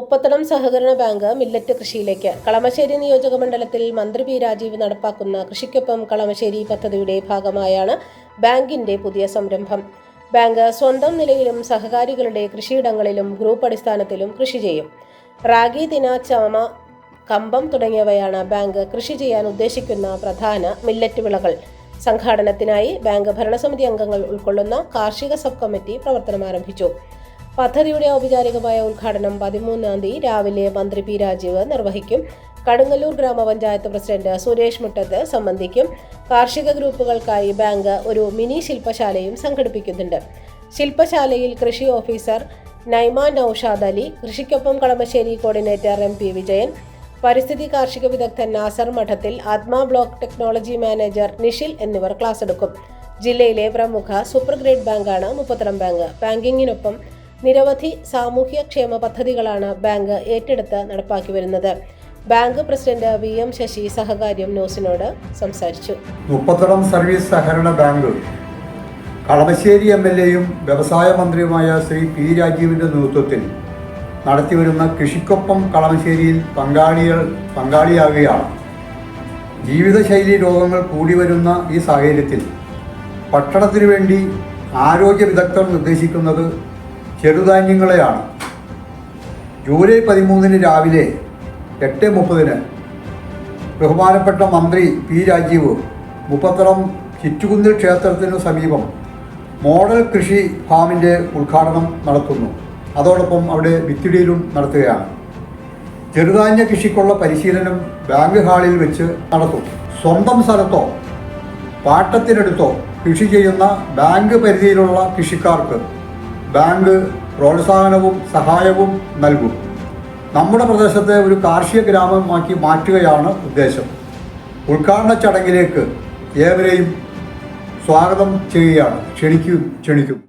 മുപ്പത്തടം സഹകരണ bank millet കൃഷിയിലേക്ക്. കളമശ്ശേരി നിയോജക മണ്ഡലത്തിൽ മന്ത്രി പി രാജീവ് നടപ്പാക്കുന്ന കൃഷിക്കൊപ്പം കളമശ്ശേരി പദ്ധതിയുടെ ഭാഗമായാണ് ബാങ്കിന്റെ പുതിയ സംരംഭം. ബാങ്ക് സ്വന്തം നിലയിലും സഹകാരികളുടെ കൃഷിയിടങ്ങളിലും ഗ്രൂപ്പ് അടിസ്ഥാനത്തിലും കൃഷി ചെയ്യും. റാഗി ദിന ചമ കമ്പം തുടങ്ങിയവയാണ് ബാങ്ക് കൃഷി ചെയ്യാൻ ഉദ്ദേശിക്കുന്ന പ്രധാന മില്ലറ്റ് വിളകൾ. സംഘാടനത്തിനായി ബാങ്ക് ഭരണസമിതി അംഗങ്ങൾ ഉൾക്കൊള്ളുന്ന കാർഷിക സബ് കമ്മിറ്റി പ്രവർത്തനം ആരംഭിച്ചു പദ്ധതിയുടെ ഔപചാരികമായ ഉദ്ഘാടനം പതിമൂന്നാം തീയതി രാവിലെ മന്ത്രി പി രാജീവ് നിർവഹിക്കും. കടുങ്ങല്ലൂർ ഗ്രാമപഞ്ചായത്ത് പ്രസിഡന്റ് സുരേഷ് മുട്ടത്ത് സംബന്ധിക്കും. കാർഷിക ഗ്രൂപ്പുകൾക്കായി ബാങ്ക് ഒരു മിനി ശില്പശാലയും സംഘടിപ്പിക്കുന്നുണ്ട്. ശില്പശാലയിൽ കൃഷി ഓഫീസർ നൈമാൻ Naushad Ali കൃഷിക്കൊപ്പം Kalamassery coordinator M P Vijayan പരിസ്ഥിതി കാർഷിക വിദഗ്ധൻ നാസർ മഠത്തിൽ ആത്മ ബ്ലോക്ക് ടെക്നോളജി മാനേജർ നിഷിൽ എന്നിവർ ക്ലാസ് എടുക്കും. ജില്ലയിലെ പ്രമുഖ സൂപ്പർ ഗ്രേഡ് ബാങ്കാണ് മുപ്പത്തരം ബാങ്ക്. ബാങ്കിങ്ങിനൊപ്പം നിരവധി സാമൂഹ്യക്ഷേമ പദ്ധതികളാണ് ബാങ്ക് ഏറ്റെടുത്ത് നടപ്പാക്കി വരുന്നത്. Bank president V M Sasi സഹകാര്യം ന്യൂസിനോട് സംസാരിച്ചു. മുപ്പത്തടം സർവീസ് സഹകരണ ബാങ്ക് കളമശ്ശേരി എം എൽ എയും വ്യവസായ മന്ത്രിയുമായ ശ്രീ പി രാജീവിന്റെ നേതൃത്വത്തിൽ നടത്തിവരുന്ന കൃഷിക്കൊപ്പം കളമശ്ശേരിയിൽ പങ്കാളികൾ പങ്കാളിയാകുകയാണ്. ജീവിതശൈലി രോഗങ്ങൾ കൂടി വരുന്ന ഈ സാഹചര്യത്തിൽ പട്ടണത്തിനു വേണ്ടി ആരോഗ്യ വിദഗ്ധർ നിർദ്ദേശിക്കുന്നത് ചെറുധാന്യങ്ങളെയാണ്. ജൂലൈ പതിമൂന്നിന് രാവിലെ എട്ട് മുപ്പതിന് ബഹുമാനപ്പെട്ട മന്ത്രി പി രാജീവ് മുപ്പത്തറം ചിറ്റുകുന്നിൽ ക്ഷേത്രത്തിനു സമീപം മോഡൽ കൃഷി ഫാമിന്റെ ഉദ്ഘാടനം നടത്തുന്നു. അതോടൊപ്പം അവിടെ വിത്തിടിയിലും നടത്തുകയാണ്. ചെറുധാന്യ കൃഷിക്കുള്ള പരിശീലനം ബാങ്ക് ഹാളിൽ വെച്ച് നടത്തും. സ്വന്തം സ്ഥലത്തോ പാട്ടത്തിനടുത്തോ കൃഷി ചെയ്യുന്ന ബാങ്ക് പരിധിയിലുള്ള കൃഷിക്കാർക്ക് ബാങ്ക് പ്രോത്സാഹനവും സഹായവും നൽകും. നമ്മുടെ പ്രദേശത്തെ ഒരു കാർഷിക ഗ്രാമമാക്കി മാറ്റുകയാണ് ഉദ്ദേശം. ഉദ്ഘാടന ചടങ്ങിലേക്ക് ഏവരെയും സ്വാഗതം ചെയ്യുകയാണ്. ക്ഷണിക്കും ക്ഷണിക്കും